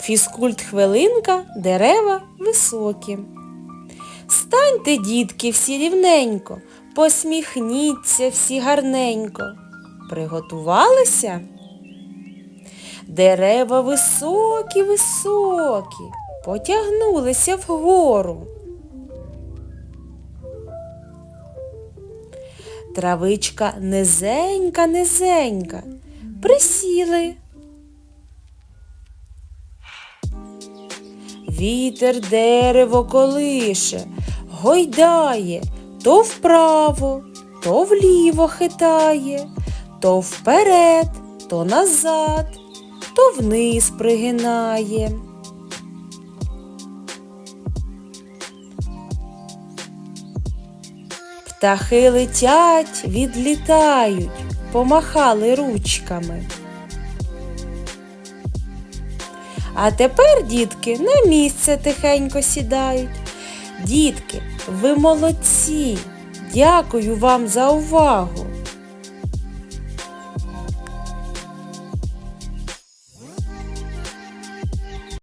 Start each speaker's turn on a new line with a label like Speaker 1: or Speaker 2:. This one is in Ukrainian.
Speaker 1: Фізкульт хвилинка, дерева високі. Станьте, дітки, всі рівненько, посміхніться всі гарненько. Приготувалися? Дерева високі, високі, потягнулися вгору. Травичка низенька, низенька, присіли. Вітер дерево колише, гойдає, то вправо, то вліво хитає, то вперед, то назад, то вниз пригинає. Птахи летять, відлітають, помахали ручками. А тепер, дітки, на місце тихенько сідають. Дітки, ви молодці! Дякую вам за увагу!